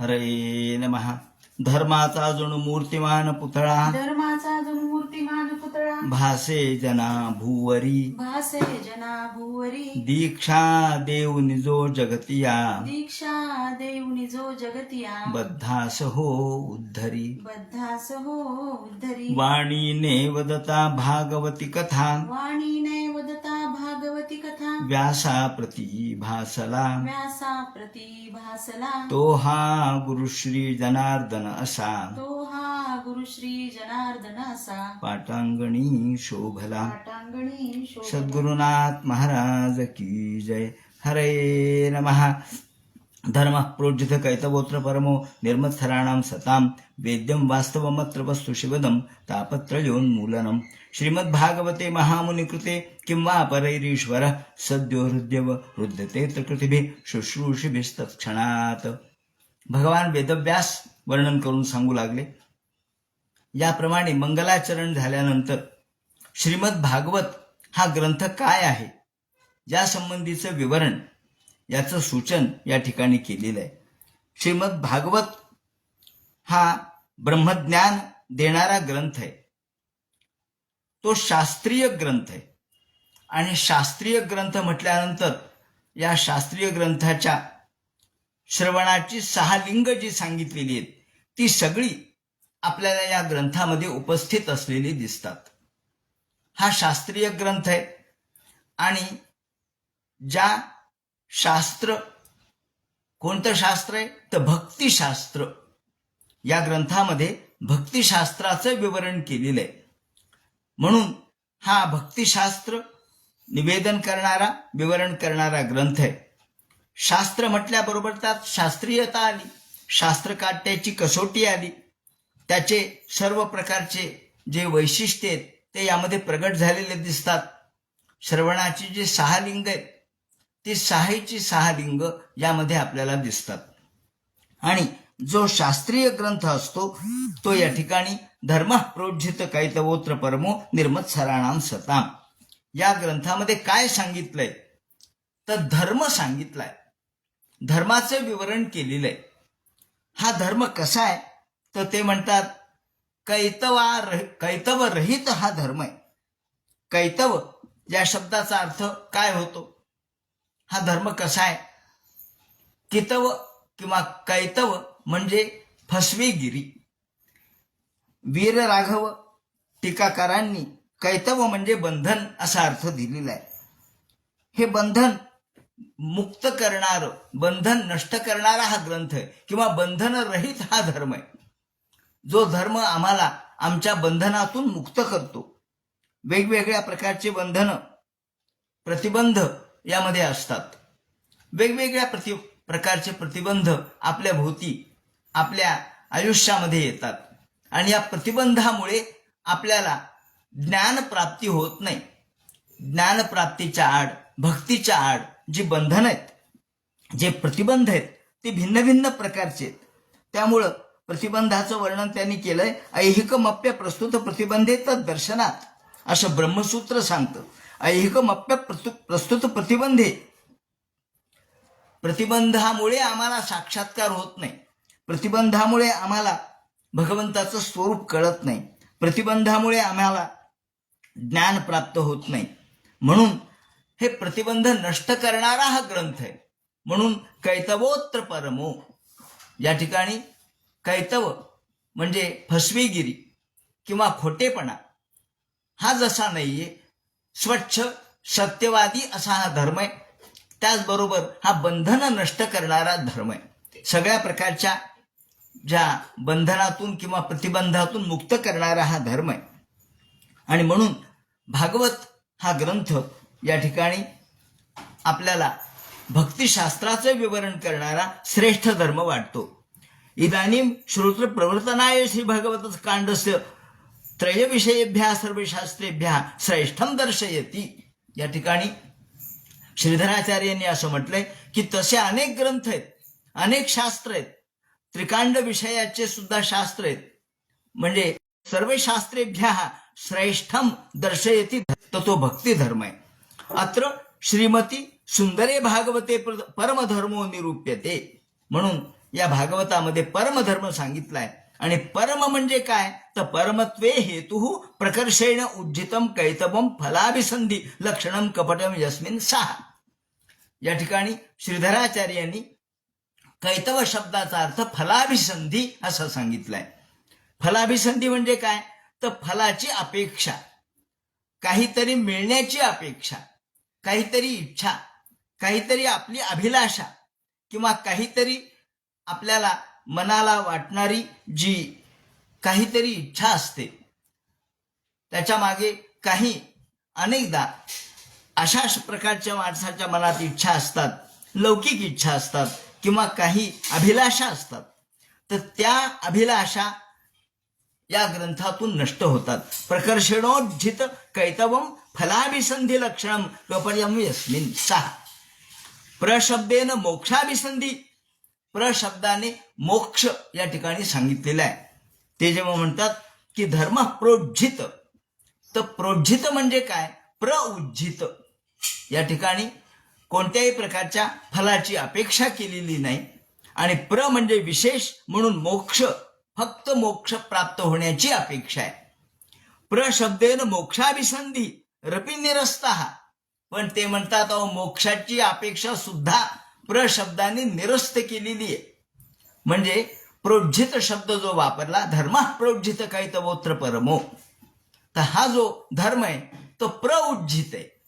हरे नमः धर्माचा जणू मूर्तिमान पुतळा. धर्माचा जो मूर्तिमान पुतळा. भासे जना भूवरी. भासे जना भुवरी. दीक्षा देव निजो जगतिया. दीक्षा देऊनी जो जगतिया. बद्धास हो उद्धरी. बद्धास हो उद्धरी. वाणीने वदता भागवती कथा. वाणीने वदता भागवती कथा. व्यासा प्रती भासला. व्यासा प्रती भासला. तो हा गुरुश्री जनार्दन. असा तो हा गुरुश्री जनार्दन असा पाटांगणी शोभला पाटांगणी शोभला. सद्गुरुनाथ महाराज की जय हरे नमः धर्म प्रोज्जित कैतवोत्र परमो निर्मत्सराणां सतां वेद्यं वास्तवमत्र वस्तु शिवदं तापत्रयोन्मूलनम् श्रीमद्भागवते महामुनिकृते किं वा परैरीश्वर सद्यो हृद्यव हृद्यते कृतिभिः शुश्रूषिभिस्तत्क्षणात् भगवान वेदव्यास वर्णन करून सांगू लागले. याप्रमाणे मंगलाचरण झाल्यानंतर श्रीमद भागवत हा ग्रंथ काय आहे? यासंबंधीचं विवरण याचं सूचन या ठिकाणी केलेलं आहे. श्रीमद भागवत हा ब्रह्मज्ञान देणारा ग्रंथ आहे. तो शास्त्रीय ग्रंथ आहे. आणि शास्त्रीय ग्रंथ म्हटल्यानंतर या शास्त्रीय ग्रंथाच्या श्रवणाची सहा लिंग जी सांगितलेली आहेत ती सगळी आपल्याला या ग्रंथामध्ये उपस्थित असलेली दिसतात. हा शास्त्रीय ग्रंथ आहे आणि ज्या शास्त्र कोणतं शास्त्र आहे? तर भक्तिशास्त्र या ग्रंथामध्ये भक्तिशास्त्राचं विवरण केलेलं आहे. म्हणून हा भक्तिशास्त्र निवेदन करणारा विवरण करणारा ग्रंथ आहे. शास्त्र म्हटल्याबरोबर त्यात शास्त्रीयता आली. शास्त्रकाट्याची कसोटी आली. त्याचे सर्व प्रकारचे जे वैशिष्ट्य आहेत ते यामध्ये प्रगट झालेले दिसतात. श्रवणाची जी सहा लिंग आहेत ती सहाची सहा लिंग यामध्ये आपल्याला दिसतात. आणि जो शास्त्रीय ग्रंथ असतो तो या ठिकाणी धर्म प्रोज्झित कैतवोत्र परमो निर्मत्सराणाम सताम. या ग्रंथामध्ये काय सांगितलंय? तर धर्म सांगितलाय. धर्माचं विवरण केलेलं आहे. हा धर्म कसा आहे? तर ते म्हणतात कैतवा रह कैतव रहित हा धर्म आहे. कैतव या शब्दाचा अर्थ काय होतो? हा धर्म कसा आहे? कितव किंवा कैतव म्हणजे फसवेगिरी. वीर राघव टीकाकारांनी कैतव म्हणजे बंधन असा अर्थ दिलेला आहे. हे बंधन मुक्त करणार बंधन नष्ट करणारा हा ग्रंथ आहे. किंवा बंधन रहित हा धर्म आहे. जो धर्म आम्हाला आमच्या बंधनातून मुक्त करतो. वेगवेगळ्या प्रकारचे बंधन प्रतिबंध यामध्ये असतात. वेगवेगळ्या प्रति प्रकारचे प्रतिबंध आपल्या भोवती आपल्या आयुष्यामध्ये येतात. आणि या प्रतिबंधामुळे आपल्याला ज्ञानप्राप्ती होत नाही. ज्ञानप्राप्तीच्या आड भक्तीच्या आड जी बंधन आहेत जे प्रतिबंध आहेत ते भिन्न भिन्न प्रकारचे आहेत. त्यामुळं प्रतिबंधाचं वर्णन त्यांनी केलंय. ऐहिकमप्य प्रस्तुत प्रतिबंधित दर्शनात असं ब्रह्मसूत्र सांगतं. ऐहिकमप्य प्रस्तुत प्रतिबंधे. प्रतिबंधामुळे आम्हाला साक्षात्कार होत नाही. प्रतिबंधामुळे आम्हाला भगवंताचं स्वरूप कळत नाही. प्रतिबंधामुळे आम्हाला ज्ञान प्राप्त होत नाही. म्हणून हे प्रतिबंध नष्ट करणारा हा ग्रंथ आहे. म्हणून कैतवोत्र परमो. या ठिकाणी कैतव म्हणजे फसवीगिरी किंवा खोटेपणा. हा जसा नाहीये स्वच्छ सत्यवादी असा हा धर्म आहे. त्याचबरोबर हा बंधन नष्ट करणारा धर्म आहे. सगळ्या प्रकारच्या ज्या बंधनातून किंवा प्रतिबंधातून मुक्त करणारा हा धर्म आहे. आणि म्हणून भागवत हा ग्रंथ या ठिकाणी आपल्याला भक्तिशास्त्राचं विवरण करणारा श्रेष्ठ धर्म वाटतो. इदानीं श्रोत्र प्रवर्तनाय श्री भगवत कांडस्य त्रयविषयेभ्या सर्वशास्त्रेभ्या श्रेष्ठम दर्शयती. या ठिकाणी श्रीधराचार्यांनी असं म्हटलंय की तसे अनेक ग्रंथ आहेत अनेक शास्त्र आहेत त्रिकांड विषयाचे सुद्धा शास्त्र आहेत. म्हणजे सर्व शास्त्रेभ्या श्रेष्ठम दर्शयती तो भक्ती धर्म आहे. अत्र श्रीमती सुंदरे भागवते परमधर्मो निरूप्यते. म्हणून या भागवतामध्ये परमधर्म सांगितलाय. आणि परम म्हणजे काय? तर परमत्वे हेतु प्रकर्षेण उज्जितम कैतवम फलाभिसंधी लक्षणम कपटम यस्मिन सहा या ठिकाणी श्रीधराचार्यांनी कैतव शब्दाचा अर्थ फलाभिसंधी असं सांगितलंय. फलाभिसंधी म्हणजे काय? तर फलाची अपेक्षा. काहीतरी मिळण्याची अपेक्षा. काहीतरी इच्छा काहीतरी आपली अभिलाषा किंवा काहीतरी आपल्याला मनाला वाटणारी जी काहीतरी इच्छा असते त्याच्यामागे काही अनेकदा अशाच प्रकारच्या माणसाच्या मनात इच्छा असतात लौकिक इच्छा असतात किंवा काही अभिलाषा असतात. तर त्या अभिलाषा या ग्रंथातून नष्ट होतात. प्रकर्षणोज्झित कैतवम फलाभिसंधी लक्षणम कपयम यस्मिन सहा प्रशब्देन मोक्षाभिसंधी प्रशब्दाने मोक्ष या ठिकाणी सांगितलेलं आहे. ते जेव्हा म्हणतात की धर्म प्रोज्झित तर प्रोज्झित म्हणजे काय? प्रउज्झित. या ठिकाणी कोणत्याही प्रकारच्या फलाची अपेक्षा केलेली नाही. आणि प्र म्हणजे विशेष म्हणून मोक्ष फक्त मोक्ष प्राप्त होण्याची अपेक्षा आहे. प्रशब्देन मोक्षाभिसंधी रपी निरस्ता पण ते म्हणतात अहो मोक्षाची अपेक्षा सुद्धा प्रशब्दाने निरस्त केलेली आहे. म्हणजे प्रोज्झित शब्द जो वापरला धर्म प्रोज्झित तवोत्र परमो. तर हा जो धर्म आहे तो प्रउज्जित आहे.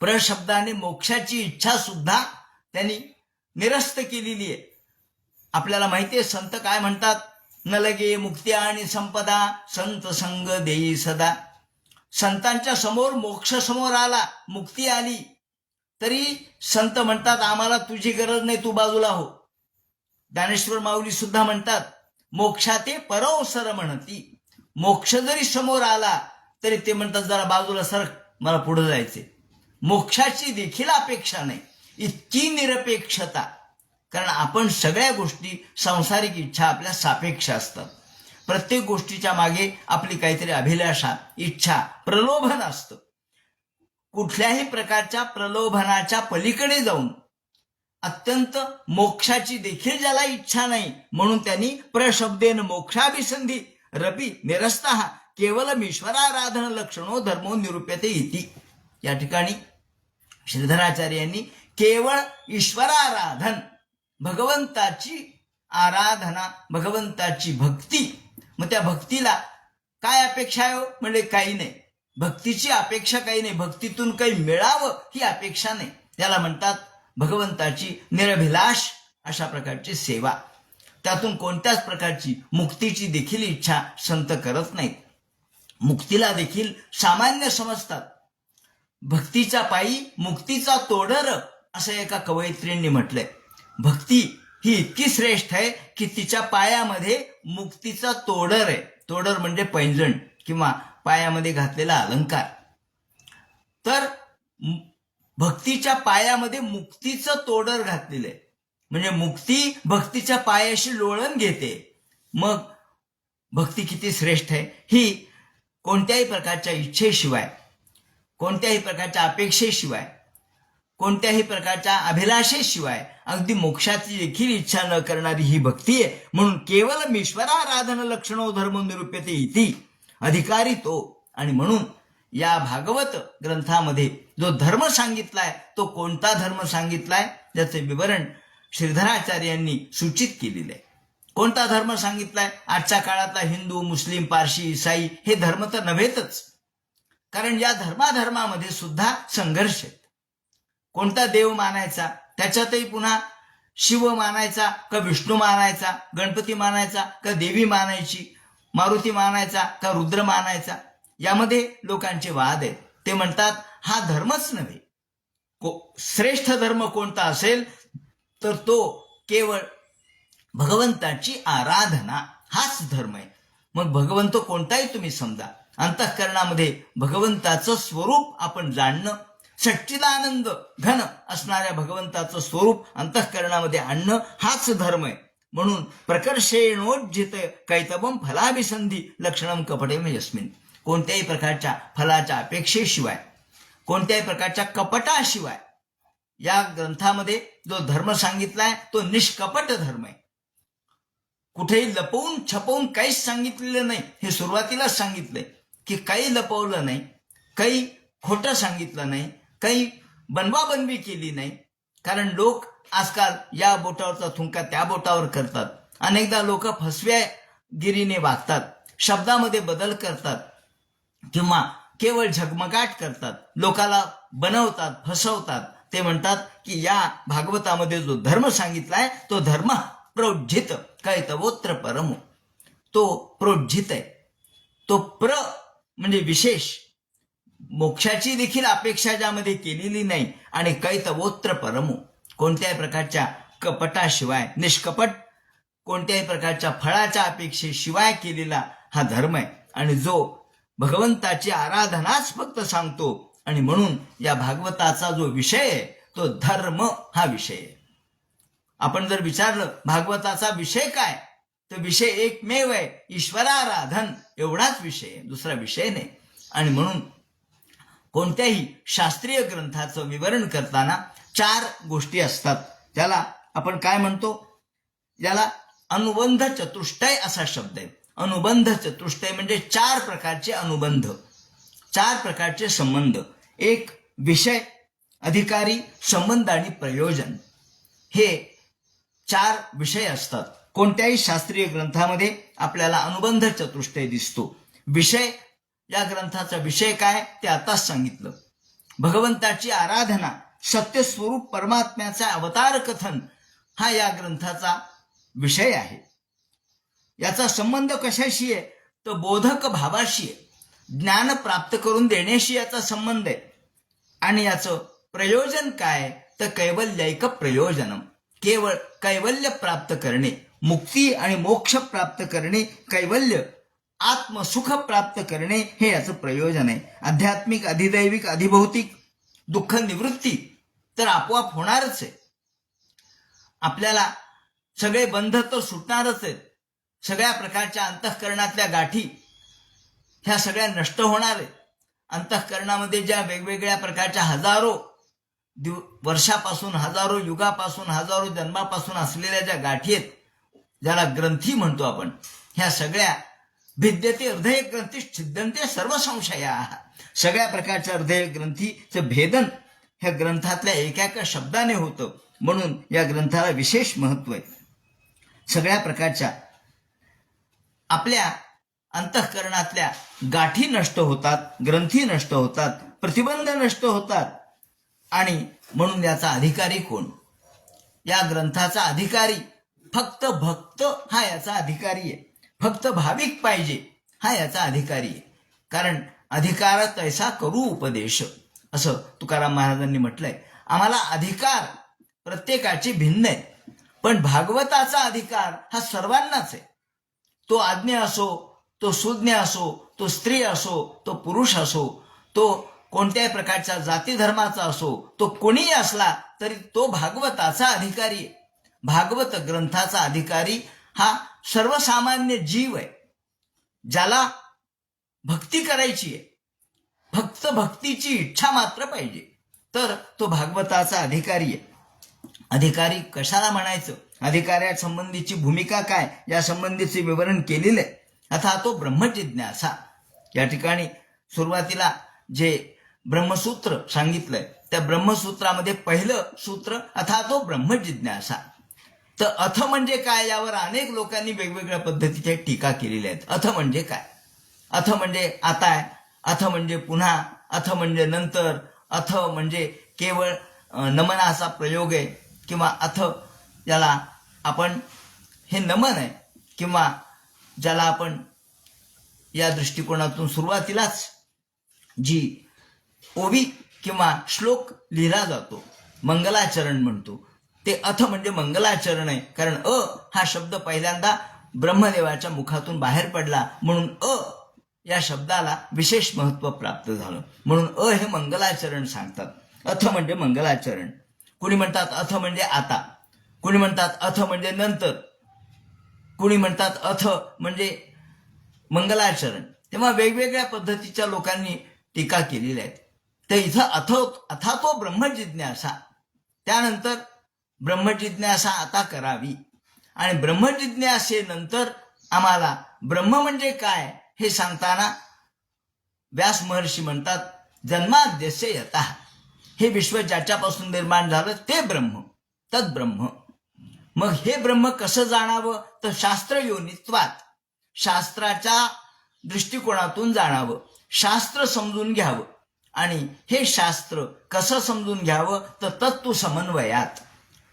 प्रशब्दाने मोक्षाची इच्छा सुद्धा त्यांनी निरस्त केलेली आहे. आपल्याला माहिती आहे संत काय म्हणतात? न लगे मुक्ती आणि संपदा संत संग देई सदा. संतांच्या समोर मोक्ष समोर आला मुक्ती आली. तरी संत म्हणतात आम्हाला तुझी गरज नाही तू बाजूला हो. ज्ञानेश्वर माऊली सुद्धा म्हणतात मोक्षाते परवसर म्हणती. मोक्ष जरी समोर आला तरी ते म्हणतात जरा बाजूला सरक मला पुढे जायचे मोक्षाची देखील अपेक्षा नाही. इतकी निरपेक्षता. कारण आपण सगळ्या गोष्टी सांसारिक इच्छा आपल्या सापेक्ष असतात. प्रत्येक गोष्टीच्या मागे आपली काहीतरी अभिलाषा इच्छा प्रलोभन असतं. कुठल्याही प्रकारच्या प्रलोभनाच्या पलीकडे जाऊन अत्यंत मोक्षाची देखील ज्याला इच्छा नाही म्हणून त्यांनी प्रशब्देन मोक्षाभिसंधी रपी निरस्ता केवळ ईश्वराराधन लक्षणो धर्मो निरूप्यते इति. या ठिकाणी श्रीधराचार्यांनी केवळ ईश्वराराधन भगवंताची आराधना भगवंताची भक्ती. मग त्या भक्तीला काय अपेक्षा आहे हो? म्हणजे काही नाही. भक्तीची अपेक्षा काही नाही. भक्तीतून काही मिळावं ही अपेक्षा नाही. त्याला म्हणतात भगवंताची निरभिलाष अशा प्रकारची सेवा. त्यातून कोणत्याच प्रकारची मुक्तीची देखील इच्छा संत करत नाहीत. मुक्तीला देखील सामान्य समजतात. भक्तीचा पायी मुक्तीचा तोडर असं एका कवयित्रींनी म्हटलंय. भक्ती ही इतकी श्रेष्ठ आहे की तिच्या पायामध्ये मुक्तीचा तोडर आहे. तोडर म्हणजे पैंजण किंवा पायामध्ये घातलेला अलंकार. तर भक्तीच्या पायामध्ये मुक्तीचं तोडर घातलेलं आहे. म्हणजे मुक्ती भक्तीच्या पायाशी लोळण घेते. मग भक्ती किती श्रेष्ठ आहे? ही कोणत्याही प्रकारच्या इच्छेशिवाय कोणत्याही प्रकारच्या अपेक्षेशिवाय कोणत्याही प्रकारच्या अभिलाषेशिवाय अगदी मोक्षाची देखील इच्छा न करणारी ही भक्ती आहे. म्हणून केवळ ईश्वराराधन लक्षणो धर्म निरूप्यते इति अधिकारी तो. आणि म्हणून या भागवत ग्रंथामध्ये जो धर्म सांगितलाय तो कोणता धर्म सांगितलाय त्याचे विवरण श्रीधराचार्यांनी सूचित केलेलं आहे. कोणता धर्म सांगितलाय? आजच्या काळातला हिंदू मुस्लिम पारशी इसाई हे धर्म तर नव्हेतच. कारण या धर्माधर्मामध्ये सुद्धा संघर्ष आहेत कोणता देव मानायचा? त्याच्यातही पुन्हा शिव मानायचा का विष्णू मानायचा गणपती मानायचा का देवी मानायची मारुती मानायचा का रुद्र मानायचा? यामध्ये लोकांचे वाद आहेत. ते म्हणतात हा धर्मच नव्हे. को श्रेष्ठ धर्म कोणता असेल तर तो केवळ भगवंताची आराधना हाच धर्म आहे. मग भगवंत कोणताही तुम्ही समजा. अंतःकरणामध्ये भगवंताचं स्वरूप आपण जाणणं सच्चिदानंद घन असणाऱ्या भगवंताचं स्वरूप अंतःकरणामध्ये आणणं हाच धर्म आहे. म्हणून प्रकर्षेणोज्जित कैतबम फलाभिसंधी लक्षणम कपटे यस्मिन. कोणत्याही प्रकारच्या फलाच्या अपेक्षेशिवाय कोणत्याही प्रकारच्या कपटाशिवाय या ग्रंथामध्ये जो धर्म सांगितलाय तो निष्कपट धर्म आहे. कुठेही लपवून छपवून काहीच सांगितलेलं नाही. हे सुरुवातीलाच सांगितलंय की काही लपवलं नाही काही खोटं सांगितलं नाही काही बनवाबनवी केली नाही. कारण लोक आजकाल या बोटावरचा थुंका त्या बोटावर करतात. अनेकदा लोक फसव्यागिरीने वागतात. शब्दामध्ये बदल करतात. किंवा केवळ झगमगाट करतात. लोकाला बनवतात फसवतात. ते म्हणतात की या भागवतामध्ये जो धर्म सांगितलाय तो धर्म प्रोज्झित कैतवोत्र परमो. तो प्रोज्झित आहे. तो प्र म्हणजे विशेष. मोक्षाची देखील अपेक्षा ज्यामध्ये केलेली नाही आणि कैतवोत्र परमो कोणत्याही प्रकारच्या कपटाशिवाय निष्कपट कोणत्याही प्रकारच्या फळाच्या अपेक्षेशिवाय केलेला हा धर्म आहे. आणि जो भगवंताची आराधनाच फक्त सांगतो आणि म्हणून या भागवताचा जो विषय आहे तो धर्म हा विषय आहे. आपण जर विचारलं भागवताचा विषय काय? तर विषय एकमेव आहे ईश्वराराधन एवढाच विषय आहे दुसरा विषय नाही. आणि म्हणून कोणत्याही शास्त्रीय ग्रंथाचं विवरण करताना चार गोष्टी असतात. त्याला आपण काय म्हणतो? याला अनुबंध चतुष्टय असा शब्द आहे. अनुबंध चतुष्टय म्हणजे चार प्रकारचे अनुबंध. चार प्रकारचे संबंध. एक विषय अधिकारी संबंध आणि प्रयोजन. हे चार विषय असतात. कोणत्याही शास्त्रीय ग्रंथामध्ये आपल्याला अनुबंध चतुष्टय दिसतो. विषय या ग्रंथाचा विषय काय ते आताच सांगितलं. भगवंताची आराधना सत्यस्वरूप परमात्म्याचा अवतार कथन हा या ग्रंथाचा विषय आहे. याचा संबंध कशाशी आहे? तर बोधक भावाशी आहे. ज्ञान प्राप्त करून देण्याशी याचा संबंध आहे. आणि याचं प्रयोजन काय? तर कैवल्यैक प्रयोजनम. केवळ कैवल्य प्राप्त करणे मुक्ती आणि मोक्ष प्राप्त करणे कैवल्य आत्मसुख प्राप्त करणे हे याचं प्रयोजन आहे. आध्यात्मिक अधिदैविक अधिभौतिक दुःख निवृत्ती तर आपोआप होणारच आहे. आपल्याला सगळे बंध तर सुटणारच आहेत. सगळ्या प्रकारच्या अंतःकरणातल्या गाठी ह्या सगळ्या नष्ट होणार आहेत. अंतःकरणामध्ये ज्या वेगवेगळ्या प्रकारच्या हजारो दिव वर्षापासून हजारो युगापासून हजारो जन्मापासून असलेल्या ज्या गाठी आहेत ज्याला ग्रंथी म्हणतो आपण ह्या सगळ्या भिद्यते हृदय ग्रंथी छिद्दंते सर्व संशया सगळ्या प्रकारच्या हृदय ग्रंथीचं भेदन ह्या ग्रंथातल्या एका एका शब्दाने होतं. म्हणून या ग्रंथाला विशेष महत्त्व आहे. सगळ्या प्रकारच्या आपल्या अंतःकरणातल्या गाठी नष्ट होतात ग्रंथी नष्ट होतात प्रतिबंध नष्ट होतात. आणि म्हणून याचा अधिकारी कोण? या ग्रंथाचा अधिकारी फक्त भक्त हा याचा अधिकारी आहे. फक्त भाविक पाहिजे हा याचा अधिकारी आहे. कारण अधिकार तैसा करू उपदेश? असं तुकाराम महाराजांनी म्हटलंय. आम्हाला अधिकार प्रत्येकाचे भिन्न आहे पण भागवताचा अधिकार हा सर्वांनाच आहे. तो आज्ञ असो तो सुज्ञ असो तो स्त्री असो तो पुरुष असो तो कोणत्याही प्रकारच्या जाती धर्माचा असो तो कोणीही असला तरी तो भागवताचा अधिकारी आहे. भागवत ग्रंथाचा अधिकारी हा सर्वसामान्य जीव आहे. ज्याला भक्ती करायची आहे. फक्त भक्तीची इच्छा मात्र पाहिजे. तर तो भागवताचा अधिकारी आहे. अधिकारी कशाला म्हणायचं? अधिकाऱ्या संबंधीची भूमिका काय? या संबंधीचे विवरण केलेलं आहे. अथा तो ब्रह्मजिज्ञासा. या ठिकाणी सुरुवातीला जे ब्रह्मसूत्र सांगितलंय त्या ब्रह्मसूत्रामध्ये पहिलं सूत्र अथा तो ब्रह्मजिज्ञासा. तर अथ म्हणजे काय यावर अनेक लोकांनी वेगवेगळ्या पद्धतीच्या टीका केलेल्या आहेत. अथ म्हणजे काय? अथ म्हणजे आता आहे. अथ म्हणजे पुन्हा. अथ म्हणजे नंतर. अथ म्हणजे केवळ नमन नमनाचा प्रयोग आहे. किंवा अथ याला आपण हे नमन आहे. किंवा ज्याला आपण या दृष्टिकोनातून सुरुवातीलाच जी ओवी किंवा श्लोक लिहिला जातो मंगलाचरण म्हणतो ते अथ म्हणजे मंगलाचरण आहे. कारण अ हा शब्द पहिल्यांदा ब्रह्मदेवाच्या मुखातून बाहेर पडला. म्हणून अ या शब्दाला विशेष महत्त्व प्राप्त झालं. म्हणून अ हे मंगलाचरण सांगतात. अथ म्हणजे मंगलाचरण. कुणी म्हणतात अथ म्हणजे आता. कुणी म्हणतात अथ म्हणजे नंतर. कुणी म्हणतात अथ म्हणजे मंगलाचरण. तेव्हा वेगवेगळ्या पद्धतीच्या लोकांनी टीका केलेल्या आहेत तर इथं अथ अथा तो ब्रह्मजिज्ञासा. त्यानंतर ब्रह्मजिज्ञासा आता करावी. आणि ब्रह्मजिज्ञासेनंतर आम्हाला ब्रह्म म्हणजे काय हे सांगताना व्यास महर्षी म्हणतात जन्माद्यस्य यता. हे विश्व ज्याच्यापासून निर्माण झालं ते ब्रह्म तद ब्रह्म मग हे ब्रह्म कसं जाणावं? तर शास्त्र योनित्वात शास्त्राच्या दृष्टिकोनातून जाणावं. शास्त्र समजून घ्यावं. आणि हे शास्त्र कसं समजून घ्यावं? तर तत्व समन्वयात.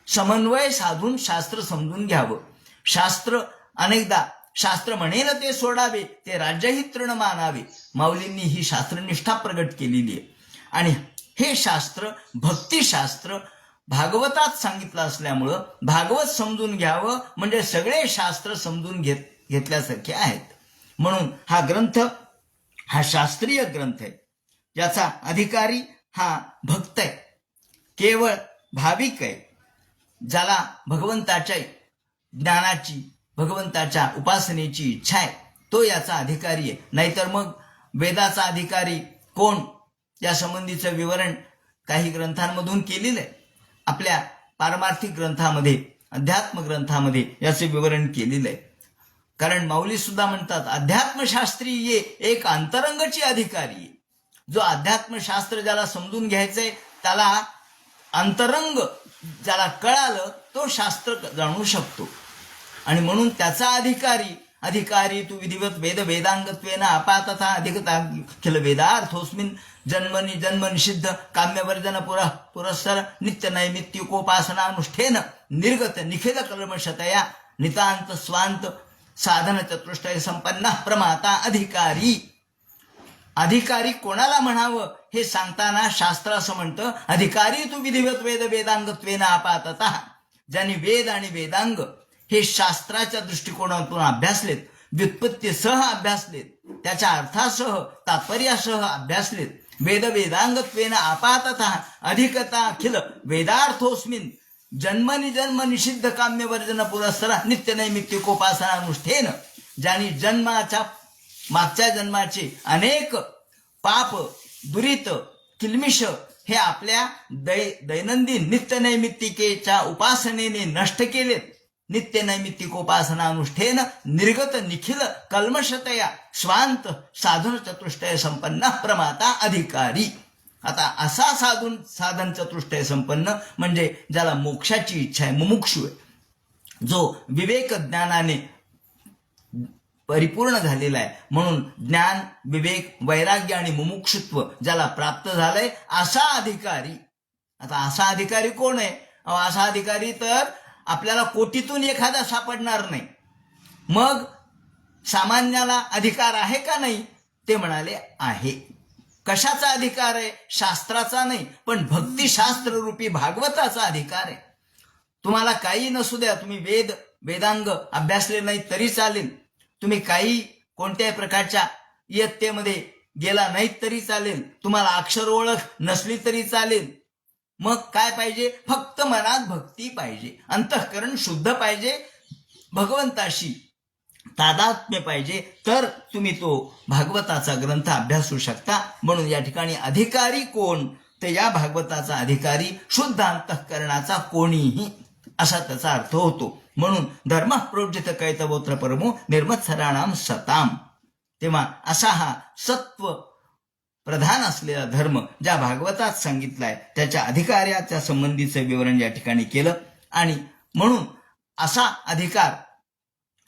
समन्वय साधून शास्त्र समजून घ्यावं. शास्त्र अनेकदा शास्त्र म्हणेल ते सोडावे ते राज्यही तृण मानावे. माऊलींनी ही शास्त्रनिष्ठा प्रगट केलेली आहे. आणि हे शास्त्र भक्तिशास्त्र भागवतात सांगितलं असल्यामुळं भागवत समजून घ्यावं म्हणजे सगळे शास्त्र समजून घेत घेतल्यासारखे आहेत. म्हणून हा ग्रंथ हा शास्त्रीय ग्रंथ आहे. याचा अधिकारी हा भक्त आहे. केवळ भाविक आहे. ज्याला भगवंताच्या ज्ञानाची भगवंताच्या उपासनेची इच्छा आहे तो याचा अधिकारी आहे. नाहीतर मग वेदाचा अधिकारी कोण? या संबंधीचं विवरण काही ग्रंथांमधून केलेलं आहे. आपल्या पारमार्थिक ग्रंथामध्ये अध्यात्म ग्रंथामध्ये याचे विवरण केलेलं आहे. कारण माऊली सुद्धा म्हणतात अध्यात्मशास्त्री ये एक अंतरंगची अधिकारी आहे. जो अध्यात्मशास्त्र ज्याला समजून घ्यायचंय त्याला अंतरंग ज्याला कळालं तो शास्त्र जाणू शकतो. आणि म्हणून त्याचा अधिकारी अधिकारी तू विधिवत वेद वेदांगत्वेन अपातथा अधिकता खिल वेदार्थोस्मिन जन्मनि जन्मनिषिद्ध काम्यवर्जन पुर पुरस्सर नित्य नैमित्युकोपासनानुष्ठेन निर्गत निखिल कर्मशतया नितांत स्वांत साधन चतुष्टय संपन्न प्रमाता अधिकारी। अधिकारी कोणाला म्हणावं हे सांगताना शास्त्र असं म्हणतं अधिकारी तू विधिवत वेद वेदांगत्वेन आपातता. ज्यांनी वेद आणि वेदांग हे शास्त्राच्या दृष्टिकोनातून अभ्यासलेत व्युत्पत्तीसह अभ्यासलेत त्याच्या अर्थासह तात्पर्यासह अभ्यासलेत वेद वेदांगत्वेन आपातता अधिकता अखिल वेदार्थोस्मिन जन्मनि जन्म निषिद्ध काम्य वर्जन पुरस्सरा नित्य नैमित्तिकोपासनानुष्ठेन ज्यांनी जन्माच्या मागच्या जन्माचे अनेक पाप दुरित किलमिष हे आपल्या दै दैनंदिन नित्यनैमित्तिकेच्या उपासनेने नष्ट केलेत. नित्य अनुष्ठेन निर्गत निखिल कल्मशतया स्वांत साधन चतुष्टय संपन्न प्रमाता अधिकारी. आता असा साधून साधन चतुष्टय संपन्न म्हणजे ज्याला मोक्षाची इच्छा आहे मुमुक्षू आहे जो विवेक ज्ञानाने परिपूर्ण झालेला आहे. म्हणून ज्ञान विवेक वैराग्य आणि मुमुक्षुत्व ज्याला प्राप्त झालंय असा अधिकारी आता असा अधिकारी कोण आहे? अहो, असा अधिकारी तर आपल्याला कोटीतून एखादा सापडणार नाही. मग सामान्याला अधिकार आहे का नाही? ते म्हणाले आहे. कशाचा अधिकार आहे? शास्त्राचा नाही पण भक्तिशास्त्र रूपी भागवताचा अधिकार आहे. तुम्हाला काही नसू द्या तुम्ही वेद वेदांग अभ्यासले नाही तरी चालेल. तुम्ही काही कोणत्याही प्रकारच्या इयत्तेमध्ये गेला नाहीत तरी चालेल. तुम्हाला अक्षर ओळख नसली तरी चालेल. मग काय पाहिजे? फक्त मनात भक्ती पाहिजे. अंतःकरण शुद्ध पाहिजे. भगवंताशी तादात्म्य पाहिजे. तर तुम्ही तो भागवताचा ग्रंथ अभ्यासू शकता. म्हणून या ठिकाणी अधिकारी कोण? तर या भागवताचा अधिकारी शुद्ध अंतःकरणाचा कोणीही असा त्याचा अर्थ होतो. म्हणून धर्म प्रोजित कैतवोत्र परमो निर्मत्सराणाम सताम. तेव्हा असा हा सत्व प्रधान असलेला धर्म ज्या भागवतात सांगितलाय त्याच्या अधिकाऱ्याच्या संबंधीचं विवरण या ठिकाणी केलं. आणि म्हणून असा अधिकार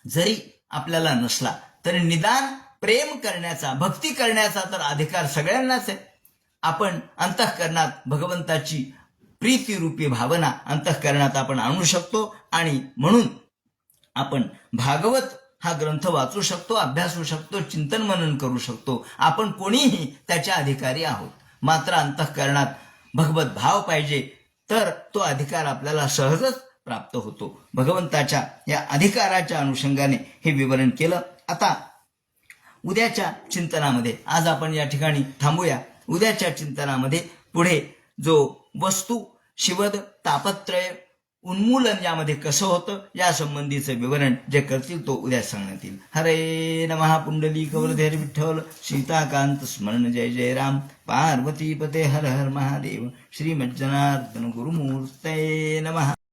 जरी आपल्याला नसला तरी निदान प्रेम करण्याचा भक्ती करण्याचा तर अधिकार सगळ्यांनाच आहे. आपण अंतःकरणात भगवंताची प्रीतीरूपी भावना अंतःकरणात आपण आणू शकतो आणि म्हणून आपण भागवत हा ग्रंथ वाचू शकतो अभ्यासू शकतो चिंतन मनन करू शकतो. आपण कोणीही त्याच्या अधिकारी आहोत. मात्र अंतःकरणात भगवत भाव पाहिजे तर तो अधिकार आपल्याला सहजच प्राप्त होतो. भगवंताच्या या अधिकाराच्या अनुषंगाने हे विवरण केलं. आता उद्याच्या चिंतनामध्ये आज आपण या ठिकाणी थांबूया. उद्याच्या चिंतनामध्ये पुढे जो वस्तू शिवद तापत्रय उन्मूलन यामध्ये कसं होतं या संबंधीचं विवरण जे करतील तो उद्या सांगण्यात येईल. हरे नमहा पुंडली कवरधेर विठ्ठल सीताकांत स्मरण जय जय राम. पार्वती पते हर हर महादेव श्रीमज्जनार्दन गुरुमूर्तये नमः.